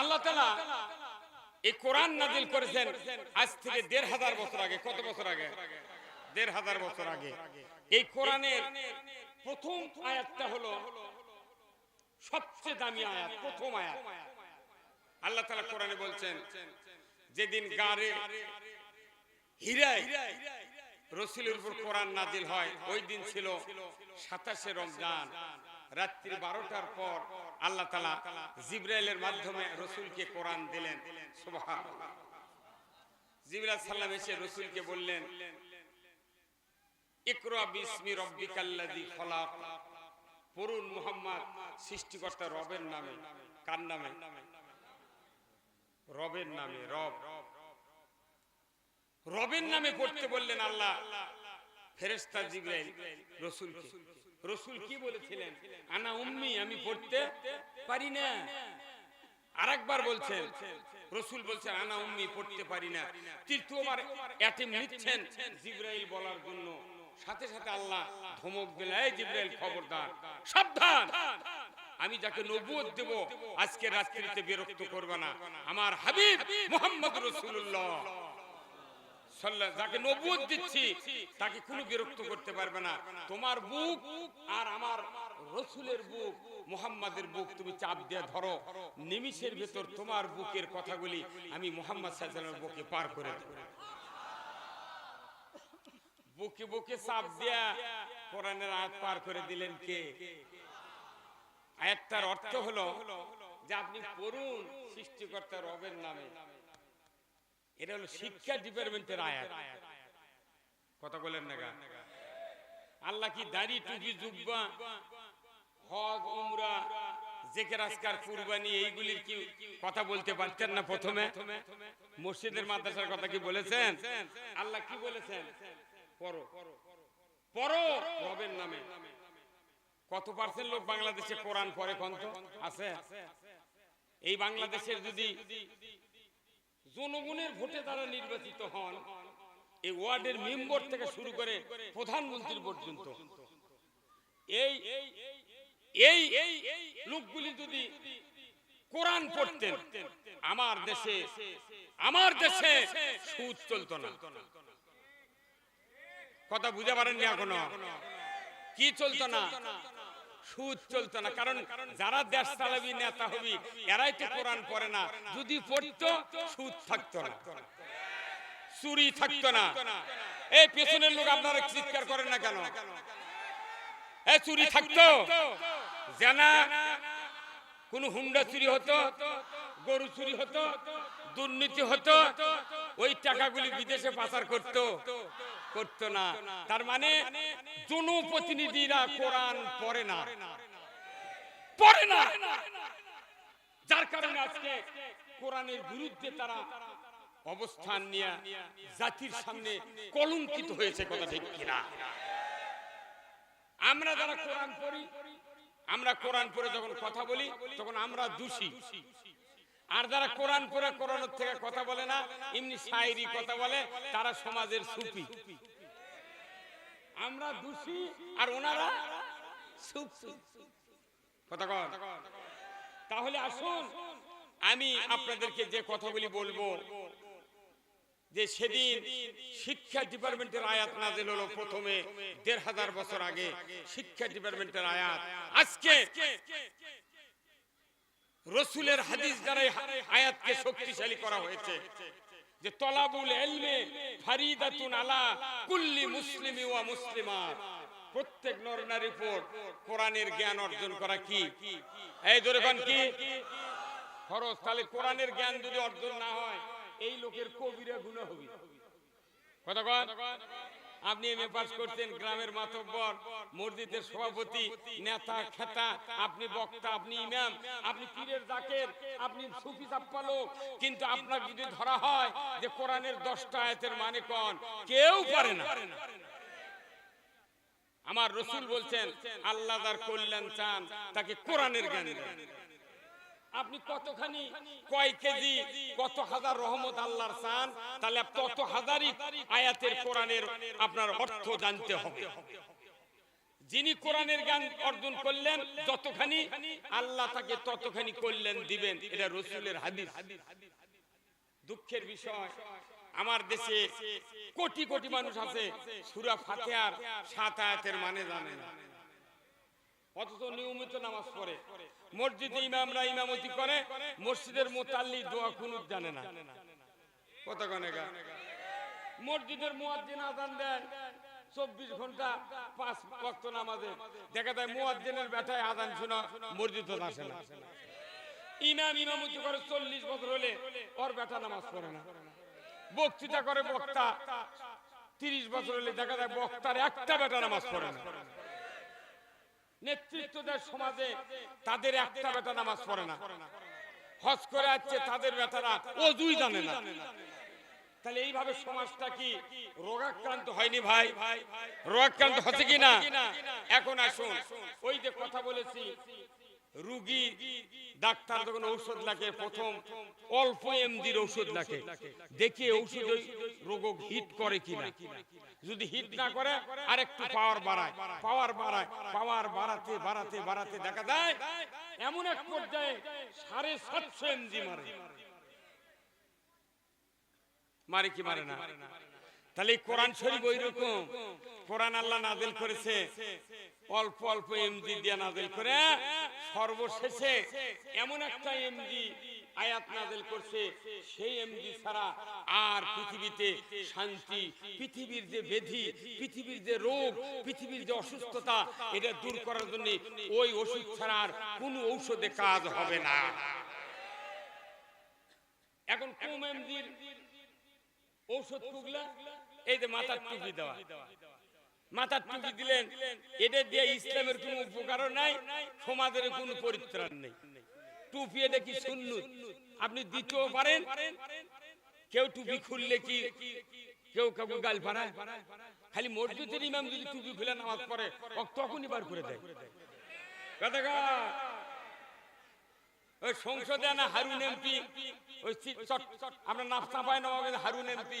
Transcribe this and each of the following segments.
আল্লাহ তালা এই কোরআন নাজিল করেছেন আজ থেকে দেড় হাজার বছর আগে। কত বছর আগে? দেড় হাজার বছর আগে। এই কোরআনের প্রথম আয়াতটা হলো সবচেয়ে দামি আয়াত, প্রথম আয়াত। আল্লাহ তালা কোরআনে বলছেন, যেদিন গারে হীরায় রসুলের উপর কোরআন নাজিল হয়, ওই দিন ছিল সাতাশে রমজান। রাত্রি বারোটার পর আল্লাহ তালা জিব্রাইলের মাধ্যমে রসুলকে কোরআন দিলেন। জিবরাইল সাল্লাম এসে রসুলকে বললেন রবের নামে। কার নামে? রবের নামে, রব। রবের নামে পড়তে বললেন আল্লাহ। ফেরেস্তা জিব্রাইল, রসুলকে। রসুল কি বলেছিলেন? আনা উম্মি আমি পড়তে পারি না। আরেকবার বলছেন রসুল বলছেন আনা উম্মি পড়তে পারি না। তৃতীয়বার অ্যাটেম নিচ্ছেন জিব্রাইল বলার জন্য। সাথে সাথে আল্লাহ ধমক দিল এই জিব্রাইল খবরদার সাবধান। আমি যাকে নবুয়ত দেব আজকে রাত্রিতে বিরক্ত করবে না। আমার হাবিব মোহাম্মদ রসুল্লাহ যাকে নবুয়ত দিচ্ছি, তাকে কোনো বিরক্ত করতে পারবে না। তোমার বুক আর আমার রসুলের বুক, মোহাম্মদের বুক তুমি চাপ দিয়ে ধরো। নিমিষের ভেতর তোমার বুকের কথাগুলি আমি মোহাম্মদ সাল্লামের বুকে পার করে বুকে বুকে চাপ দিয়া কোরআনের আয়াত পার করে দিলেন কে? আয়াতটার অর্থ হলো যে আপনি পড়ুন সৃষ্টিকর্তা রবের নামে। এটা হলো শিক্ষা ডিপার্টমেন্টের আয়াত। কথা বলেন না আল্লাহ কি দাড়ি, টুপি, জুব্বা, হজ, উমরা, জেকের আজকার কুরবানি, এইগুলির কি কথা বলতে পারতেন না প্রথমে? মসজিদের মাদ্রাসার কথা কি বলেছেন? আল্লাহ কি বলেছেন? রবের নামে। কত পার্সেন্ট লোক বাংলাদেশে কোরআন পড়ে কন্ত? আছে? এই বাংলাদেশের যদি জনগণের ভোটে তারা নির্বাচিত হন। এই ওয়ার্ডের মেম্বার থেকে শুরু করে প্রধানমন্ত্রী পর্যন্ত। এই এই এই লোকগুলি যদি কোরআন পড়তেন, আমার দেশে আমার দেশে সুদ চলতো না। কথা বুঝে পারেননি এখনও? কি চলতো না? সুদ চলতো না। কারণ যারা দেশ চালাবি, নেতা হবি, এরাই তো কোরআন পড়ে না। যদি পড়তো, সুদ থাকতো না। চুরি থাকতো না। এই পেছনের লোক আপনারা চিৎকার করেন না কেন? এ চুরি থাকতো? জানা কোন হুন্ডা চুরি হতো, গরু চুরি হতো, দুর্নীতি হতো, ওই টাকাগুলি বিদেশে পাচার করত। করতো না। তার মানে জনপ্রতিনিধিরা কোরআন পড়ে না। পড়ে না। যার কারণে আজকে কোরআনের বিরুদ্ধে তারা অবস্থান নিয়ে জাতির সামনে কলঙ্কিত হয়েছে কথা ঠিক কিনা। আমরা যারা কোরআন পড়ি, আমরা কোরআন পড়ে যখন কথা বলি, তখন আমরা দোষী। আর যারা কোরআন পড়ে কোরআনের থেকে কথা বলে না এমনি শায়েরি কথা বলে, তারা সমাজের সুফি। আমরা দোষী আর ওনারা কথা কন। তাহলে আসুন, আমি আপনাদেরকে যে কথাগুলি বলব, যে সেদিন শিক্ষা ডিপার্টমেন্টের আয়াত নাজিল হলো প্রথমে, দেড় হাজার বছর আগে শিক্ষা ডিপার্টমেন্টের আয়াত। আজকে রসুলের হাদিস দ্বারা আয়াতকে শক্তিশালী করা হয়েছে যে তলাবুল এলমে ফারিদাতুন আলা কুল্লি মুসলিমি ওয়া মুসলিমা। প্রত্যেক নরনারীর উপর কোরআনের জ্ঞান অর্জন করা কি? এই ধরে কোন কি? খরচ তাহলে কোরআনের জ্ঞান যদি অর্জন না হয়, এই লোকের কবিরা গুণা হবে কথা কন? আপনি এমএ পাস করতেন গ্রামের মাতব্বর, মসজিদের সভাপতি, নেতা, খেতা, আপনি বক্তা, আপনি ইমাম, আপনি পীরের জাকের, আপনি সুফি চাপ্পা কিন্তু আপনার যদি ধরা হয় যে কোরআনের দশটা আয়াতের মানে কোন? কেউ পারে না। আমার রসুল বলছেন, আল্লাহ যার কল্যাণ চান, তাকে কোরআনের জ্ঞান দেন। আপনি কতখানি কয় কেজি, কত হাজার রহমত আল্লাহর চান, তাহলে তত হাজারই আয়াতের কোরআনের আপনার অর্থ জানতে হবে। যিনি কোরআনের জ্ঞান অর্জন করলেন, যতখানি আল্লাহ তাকে ততখানি করলেন দিবেন, এটা রসুলের হাদিস। দুঃখের বিষয়, আমার দেশে কোটি কোটি মানুষ আছে, সুরা ফাতেহার সাত আয়াতের মানে জানে না। অথচ নিয়মিত নামাজ পড়ে। মসজিদে ইমামরা ইমামতি করে, মসজিদের মোতাল্লি দোয়া কুনুত জানে না। কত গনেগা মসজিদের মুয়াজ্জিন আজান দেয়, চব্বিশ ঘণ্টা পাঁচ ওয়াক্ত নামাজে। দেখা যায় মুয়াজ্জিনের বেটায় আজান শোনা, মসজিদ আসে না। ইমাম ইমামতি করে চল্লিশ বছর হলে ওর বেটা নামাজ পড়ে না। বক্তৃতা করে বক্তা, তিরিশ বছর হলে দেখা যায় বক্তার একটা বেটা নামাজ পড়ে না। নেতৃত্ব দেয় সমাজে তাদের একটা বেটা নামাজ পড়ে না। হজ করে আসছে, তাদের বেটারা দুই জানে না। তাহলে এইভাবে সমাজটা কি রোগাক্রান্ত হয়নি ভাই? রোগাক্রান্ত হচ্ছে কিনা? এখন আসুন। ওই যে কথা বলেছি রুগী, ডাক্তার যখন ঔষধ লাগে প্রথম, অল্প এমজির ঔষধ লাগে। দেখি ঔষধ রোগ হিট করে কিনা। যদি হিট না করে আর একটু পাওয়ার বাড়ায়। পাওয়ার বাড়ায় পাওয়ার বাড়াতে বাড়াতে বাড়াতে দেখা যায়, এমন এক পর্যায়ে সাড়ে সাতশো এমজি মারে। মারে কি মারে না? তাহলে এই কোরআন শরীফ ওই রকম কোরআন আল্লাহ নাজিল করেছে। অল্প অল্প এমজি দিয়ে নাজিল করে সর্বশেষে এমন একটা এমজি আয়াত নাজিল করছে। সেই এমজি ছাড়া আর পৃথিবীতে শান্তি পৃথিবীর যে বেধি পৃথিবীর যে রোগ পৃথিবীর যে অসুস্থতা এটা দূর করার জন্য ওই ওষুধ ছাড়া আর কোনো ঔষধে কাজ হবে না। এখন কম এমজির ঔষধ টুকলা? এই যে মাথার টুপি দেওয়া। মাথার টুপি দিলেন, এটা দিয়ে ইসলামের কোনো উপকারও নাই, সমাজের কোনো পরিত্রাণ নেই। টুপি এটা কি শূন্য আপনি দিতেও পারেন, কেউ টুপি খুললে কি কেউ কাউকে গাল পাড়ায় খালি মসজিদের ইমাম যদি টুপি খুলে নামাজ পড়ে তখনই বার করে দেয়। কথা? ওই সংসদে না হারুন এমপি, ওই আমরা নাপ চাপায় না হারুন এমপি।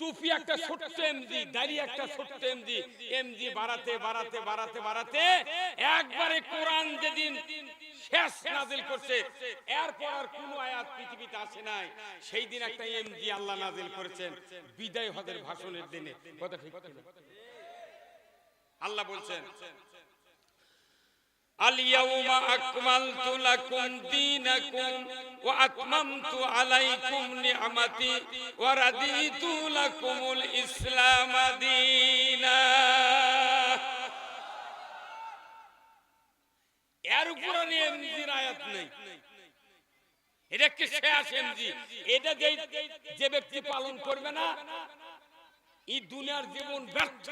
টুপি একটা ছোট্ট এমজি দাড়ি একটা ছোট্ট এমজি এমজি বাড়াতে বাড়াতে বাড়াতে বাড়াতে একবারে কোরআন যেদিন শেষ নাজিল করছে, এরপর আর কোনো আয়াত পৃথিবীতে আসে নাই। সেই দিন একটা এমজি আল্লাহ নাজিল করেছেন, বিদায় হদের ভাষণের দিনে। কথা ঠিক আল্লাহ বলছেন اليوم أكملت لكم دينكم وأتممت عليكم نعمتي ورديت لكم الإسلام دينا এর উপরে এমজির আয়াত নেই এটা কি শেষ এমজি এটা যে যে ব্যক্তি পালন করবে না এই দুনিয়ার জীবন ব্যর্থ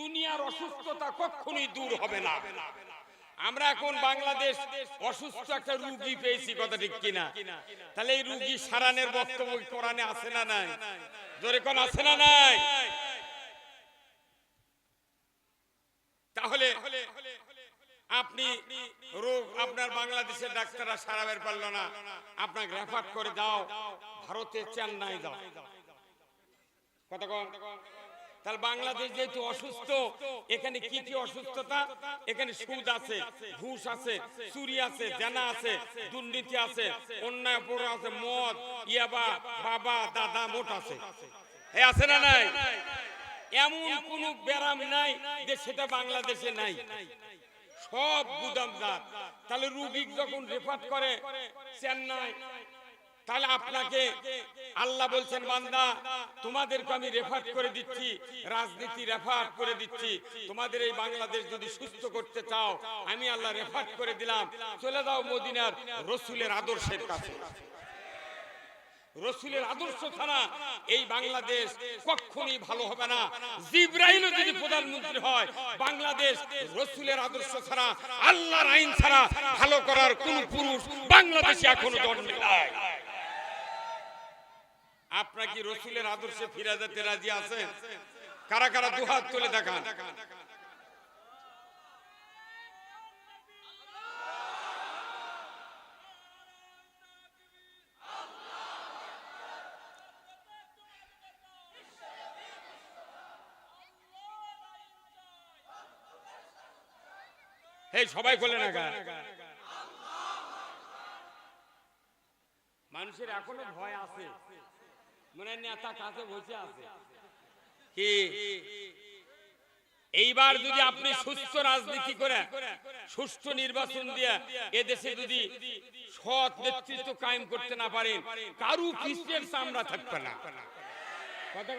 দুনিয়ার অসুস্থতা কখনোই দূর হবে না। আমরা এখন বাংলাদেশ অসুস্থ একটা রুগী পেয়েছি, কথা ঠিক কিনা? তাহলে এই রুগী সারানের বক্তব্য কোরআনে আছে না নাই? জোরে কোন আছে না নাই? তাহলে আপনি রোগ, আপনার বাংলাদেশের ডাক্তাররা সারাবের পারল না। আপনাকে রেফার করে দাও। ভারতের চেন্নাই দাও কথা কন। তাহলে বাংলাদেশ যেহেতু অসুস্থ, এখানে কি কি অসুস্থতা? এখানে সুদ আছে, ঘুষ আছে, চুরি আছে, জানা আছে, দুর্নীতি আছে, অন্যায় আছে, মদ, ইয়াবা, বাবা, দাদা, মোট আছে। এ আছে না নাই? এমন কোন ব্যারাম নাই যে সেটা বাংলাদেশে নাই। সব গুদামদার। তাহলে রুগী যখন রেফার করে, চেন্নাই তাহলে আপনাকে আল্লাহ বলছেন, বান্দা, তোমাদেরকে আমি রেফার করে দিচ্ছি, রাজনীতি রেফার করে দিচ্ছি। তোমাদের এই বাংলাদেশ যদি সুস্থ করতে চাও, আমি আল্লাহ রেফার করে দিলাম। চলে যাও মদিনার রসুলের আদর্শের কাছে। রসুলের আদর্শ ছাড়া এই বাংলাদেশ কখনই ভালো হবে না। জিব্রাইলও যদি প্রধানমন্ত্রী হয়, বাংলাদেশ রসুলের আদর্শ ছাড়া, আল্লাহর আইন ছাড়া ভালো করার কোন পুরুষ বাংলাদেশে এখনও জন্মে নাই। আপনার কি রসুলের আদর্শে ফিরে যেতে রাজি আছেন? কারা কারা দুহাত তুলে দেখান? সবাই করলে না মানুষের এখনও ভয় আছে। মানে নেতা কাছে বসে আছে। কি? এইবার যদি আপনি সুস্থ রাজনীতি করে সুস্থ নির্বাচন দিয়ে এদেশে যদি সৎ নেতৃত্ব কায়েম করতে না পারেন কারু খ্রিস্টের চামড়া থাকবে না। কথা?